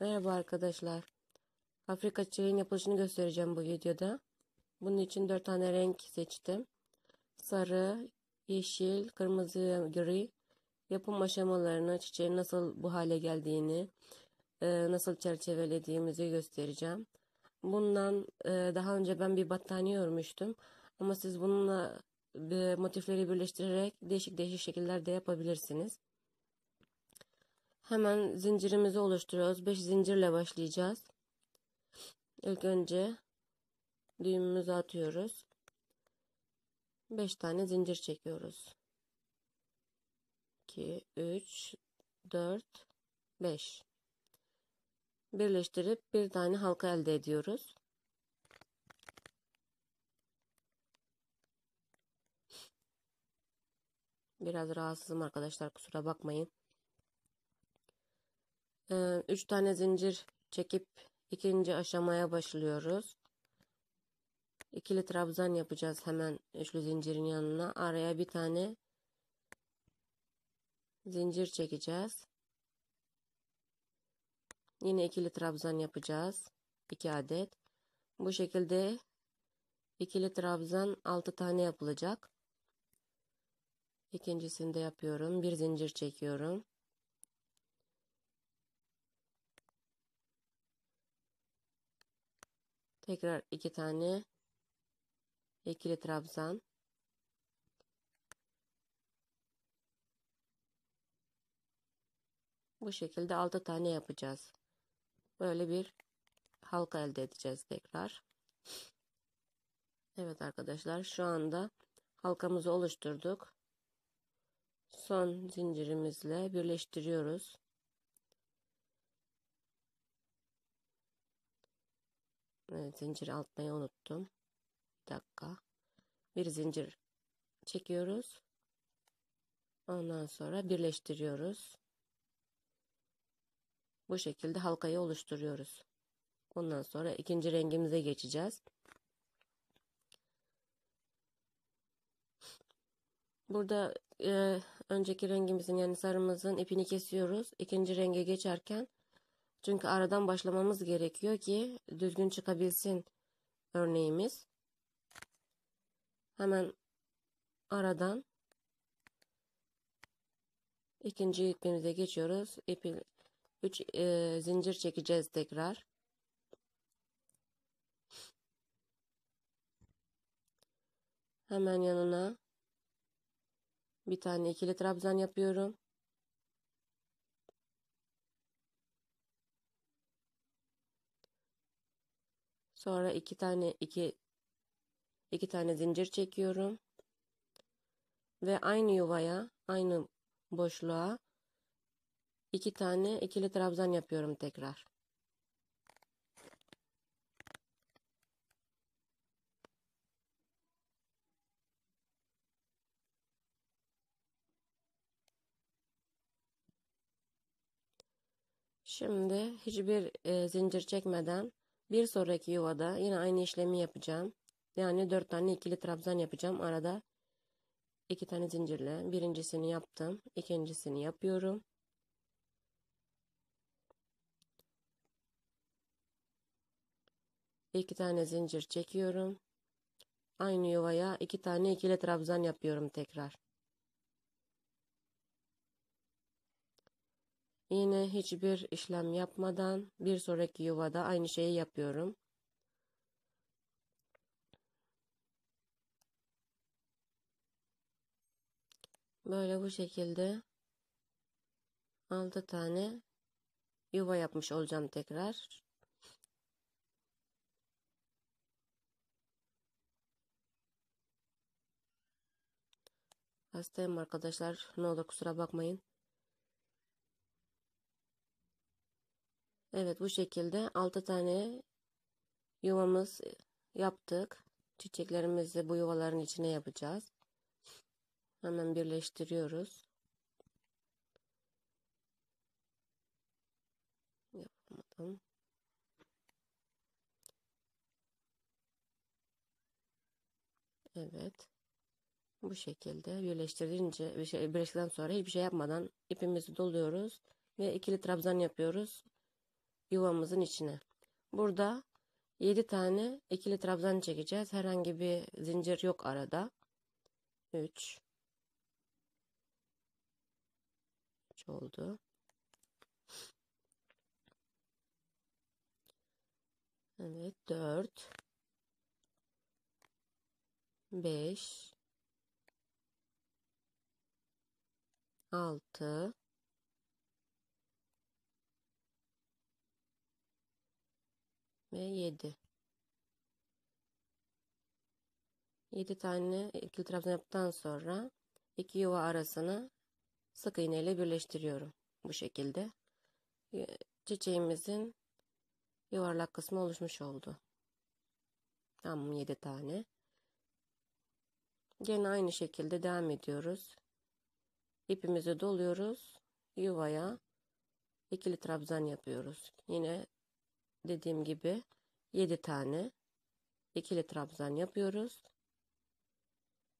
Merhaba arkadaşlar. Afrika çileğin yapılışını göstereceğim bu videoda. Bunun için 4 tane renk seçtim. Sarı, yeşil, kırmızı ve gri. Yapım aşamalarını, çiçeğin nasıl bu hale geldiğini, e, nasıl çerçevelediğimizi göstereceğim. Bundan e, daha önce ben bir battaniye örmüştüm. Ama siz bununla e, motifleri birleştirerek değişik değişik şekillerde yapabilirsiniz. Hemen zincirimizi oluşturuyoruz. 5 zincirle başlayacağız. İlk önce düğümümüzü atıyoruz. 5 tane zincir çekiyoruz. 2, 3, 4, 5. Birleştirip bir tane halka elde ediyoruz. Biraz rahatsızım arkadaşlar kusura bakmayın. 3 tane zincir çekip ikinci aşamaya başlıyoruz. İkili trabzan yapacağız hemen üçlü zincirin yanına. Araya bir tane zincir çekeceğiz. Yine ikili trabzan yapacağız. 2 adet. Bu şekilde ikili trabzan 6 tane yapılacak. İkincisini de yapıyorum. Bir zincir çekiyorum. Tekrar iki tane ikili trabzan. Bu şekilde altı tane yapacağız. Böyle bir halka elde edeceğiz tekrar. Evet arkadaşlar şu anda halkamızı oluşturduk. Son zincirimizle birleştiriyoruz. Zincir atmayı unuttum. Bir dakika. Bir zincir çekiyoruz. Ondan sonra birleştiriyoruz. Bu şekilde halkayı oluşturuyoruz. Ondan sonra ikinci rengimize geçeceğiz. Burada e, önceki rengimizin yani sarımızın ipini kesiyoruz. İkinci renge geçerken çünkü aradan başlamamız gerekiyor ki düzgün çıkabilsin örneğimiz. Hemen aradan ikinci ipimize geçiyoruz. İpi 3 e, zincir çekeceğiz tekrar. Hemen yanına bir tane ikili trabzan yapıyorum. Sonra iki tane iki iki tane zincir çekiyorum. Ve aynı yuvaya, aynı boşluğa iki tane ikili trabzan yapıyorum tekrar. Şimdi hiçbir e, zincir çekmeden bir sonraki yuvada yine aynı işlemi yapacağım. Yani 4 tane ikili trabzan yapacağım. Arada 2 tane zincirle birincisini yaptım. ikincisini yapıyorum. İki tane zincir çekiyorum. Aynı yuvaya iki tane ikili trabzan yapıyorum tekrar. Yine hiçbir işlem yapmadan bir sonraki yuvada aynı şeyi yapıyorum. Böyle bu şekilde 6 tane yuva yapmış olacağım tekrar. Hastayım arkadaşlar. Ne olur kusura bakmayın. Evet bu şekilde 6 tane yuvamız yaptık. Çiçeklerimizi bu yuvaların içine yapacağız. Hemen birleştiriyoruz. Yapamadım. Evet. Bu şekilde birleştirince birleştirdikten sonra hiçbir şey yapmadan ipimizi doluyoruz ve ikili trabzan yapıyoruz. Yuvamızın içine. Burada 7 tane ikili trabzan çekeceğiz. Herhangi bir zincir yok arada. 3 3 oldu. Evet 4 5 6 ve 7 7 tane ikili trabzan yaptıktan sonra iki yuva arasını sık iğne ile birleştiriyorum bu şekilde çiçeğimizin yuvarlak kısmı oluşmuş oldu tamam 7 tane Gene aynı şekilde devam ediyoruz. İpimizi doluyoruz. Yuvaya ikili trabzan yapıyoruz. Yine dediğim gibi 7 tane ikili trabzan yapıyoruz.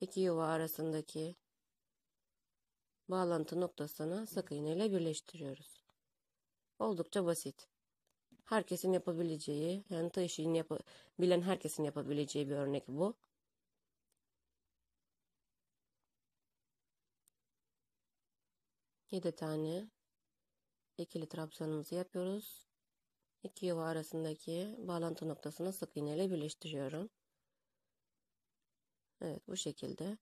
İki yuva arasındaki bağlantı noktasını sık iğne ile birleştiriyoruz. Oldukça basit. Herkesin yapabileceği, yani tığ işini yap bilen herkesin yapabileceği bir örnek bu. 7 tane ikili trabzanımızı yapıyoruz. İki yuva arasındaki bağlantı noktasını sık iğne ile birleştiriyorum. Evet bu şekilde.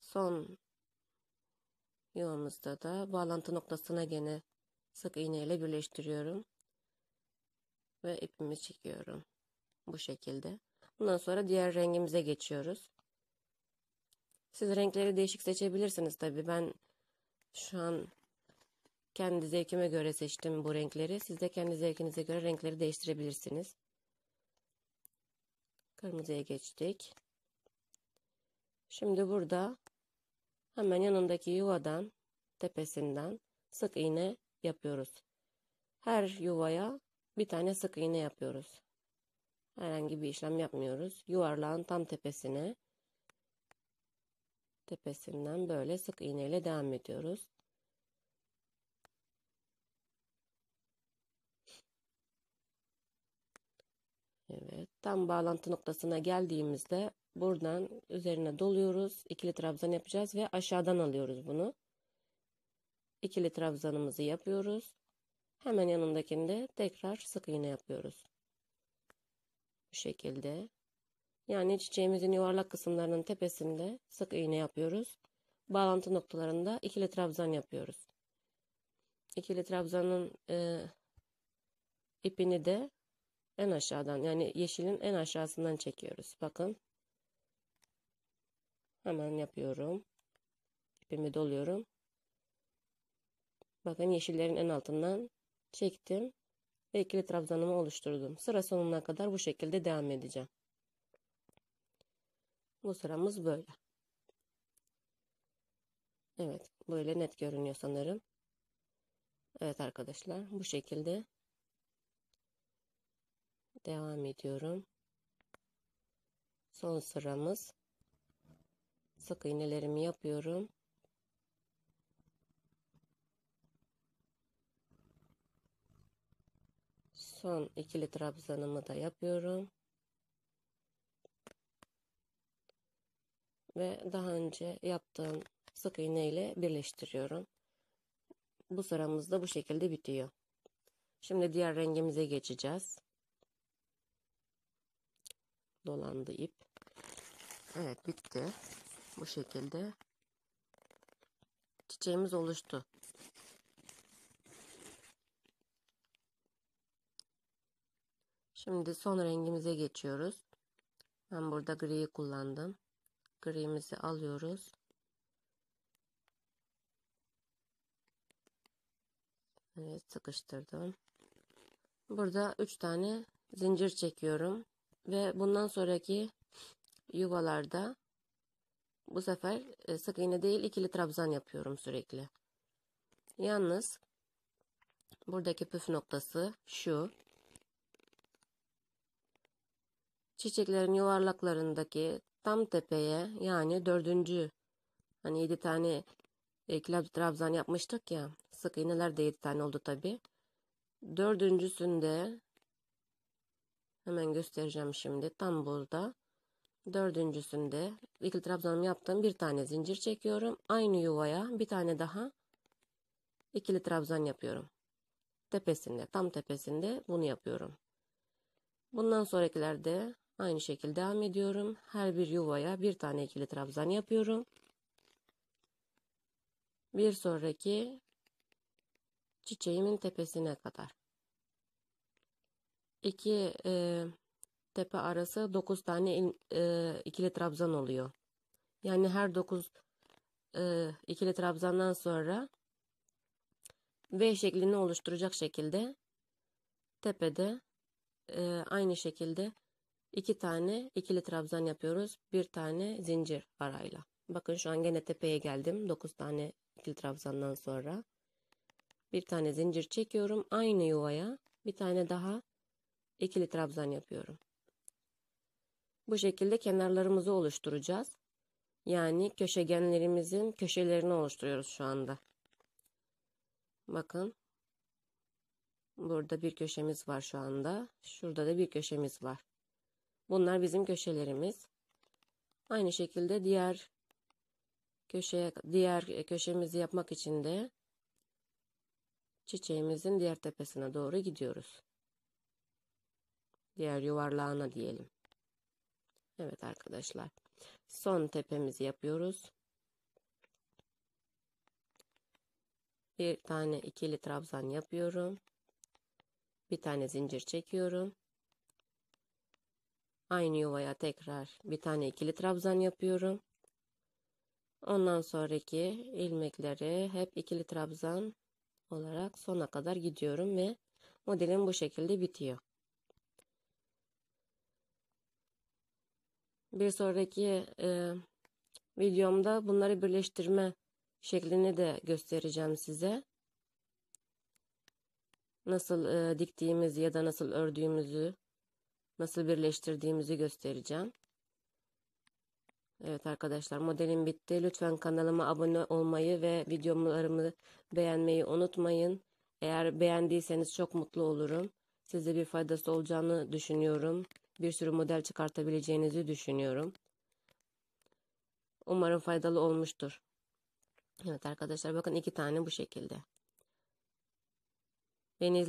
Son yuvamızda da bağlantı noktasına gene sık iğne ile birleştiriyorum. Ve ipimi çekiyorum. Bu şekilde. Bundan sonra diğer rengimize geçiyoruz. Siz renkleri değişik seçebilirsiniz tabi. Ben şu an kendi zevkime göre seçtim bu renkleri. Siz de kendi zevkinize göre renkleri değiştirebilirsiniz. Kırmızıya geçtik. Şimdi burada hemen yanındaki yuvadan tepesinden sık iğne yapıyoruz. Her yuvaya bir tane sık iğne yapıyoruz. Herhangi bir işlem yapmıyoruz. Yuvarlağın tam tepesine tepesinden böyle sık iğne ile devam ediyoruz. Evet, tam bağlantı noktasına geldiğimizde buradan üzerine doluyoruz. İkili trabzan yapacağız ve aşağıdan alıyoruz bunu. İkili trabzanımızı yapıyoruz. Hemen yanındakinde tekrar sık iğne yapıyoruz. Bu şekilde yani çiçeğimizin yuvarlak kısımlarının tepesinde sık iğne yapıyoruz. Bağlantı noktalarında ikili trabzan yapıyoruz. İkili trabzanın e, ipini de en aşağıdan yani yeşilin en aşağısından çekiyoruz. Bakın. Hemen yapıyorum. İpimi doluyorum. Bakın yeşillerin en altından çektim ve ikili trabzanımı oluşturdum. Sıra sonuna kadar bu şekilde devam edeceğim. Bu sıramız böyle. Evet, böyle net görünüyor sanırım. Evet arkadaşlar, bu şekilde devam ediyorum. Son sıramız. Sık iğnelerimi yapıyorum. Son ikili trabzanımı da yapıyorum. ve daha önce yaptığım sık iğne ile birleştiriyorum. Bu sıramız da bu şekilde bitiyor. Şimdi diğer rengimize geçeceğiz. Dolandı ip. Evet bitti. Bu şekilde çiçeğimiz oluştu. Şimdi son rengimize geçiyoruz. Ben burada griyi kullandım grimizi alıyoruz. Evet sıkıştırdım. Burada 3 tane zincir çekiyorum ve bundan sonraki yuvalarda bu sefer e, sık iğne değil ikili trabzan yapıyorum sürekli. Yalnız buradaki püf noktası şu. Çiçeklerin yuvarlaklarındaki tam tepeye yani dördüncü hani yedi tane e, trabzan yapmıştık ya sık iğneler de yedi tane oldu tabi Dördüncüsünde hemen göstereceğim şimdi tam burada. Dördüncüsünde ikili trabzanımı yaptım. Bir tane zincir çekiyorum. Aynı yuvaya bir tane daha ikili trabzan yapıyorum. Tepesinde, tam tepesinde bunu yapıyorum. Bundan sonrakilerde aynı şekilde devam ediyorum. Her bir yuvaya bir tane ikili trabzan yapıyorum. Bir sonraki çiçeğimin tepesine kadar. İki e, tepe arası 9 tane e, ikili trabzan oluyor. Yani her 9 e, ikili trabzandan sonra V şeklini oluşturacak şekilde tepede e, aynı şekilde iki tane ikili trabzan yapıyoruz. Bir tane zincir arayla. Bakın şu an gene tepeye geldim. 9 tane ikili trabzandan sonra. Bir tane zincir çekiyorum. Aynı yuvaya bir tane daha ikili trabzan yapıyorum. Bu şekilde kenarlarımızı oluşturacağız. Yani köşegenlerimizin köşelerini oluşturuyoruz şu anda. Bakın. Burada bir köşemiz var şu anda. Şurada da bir köşemiz var. Bunlar bizim köşelerimiz. Aynı şekilde diğer köşeye diğer köşemizi yapmak için de çiçeğimizin diğer tepesine doğru gidiyoruz. Diğer yuvarlağına diyelim. Evet arkadaşlar. Son tepemizi yapıyoruz. Bir tane ikili trabzan yapıyorum. Bir tane zincir çekiyorum. Aynı yuvaya tekrar bir tane ikili trabzan yapıyorum. Ondan sonraki ilmekleri hep ikili trabzan olarak sona kadar gidiyorum ve modelim bu şekilde bitiyor. Bir sonraki e, videomda bunları birleştirme şeklini de göstereceğim size. Nasıl e, diktiğimiz ya da nasıl ördüğümüzü, nasıl birleştirdiğimizi göstereceğim. Evet arkadaşlar modelim bitti. Lütfen kanalıma abone olmayı ve videolarımı beğenmeyi unutmayın. Eğer beğendiyseniz çok mutlu olurum. Size bir faydası olacağını düşünüyorum. Bir sürü model çıkartabileceğinizi düşünüyorum. Umarım faydalı olmuştur. Evet arkadaşlar bakın iki tane bu şekilde. Beni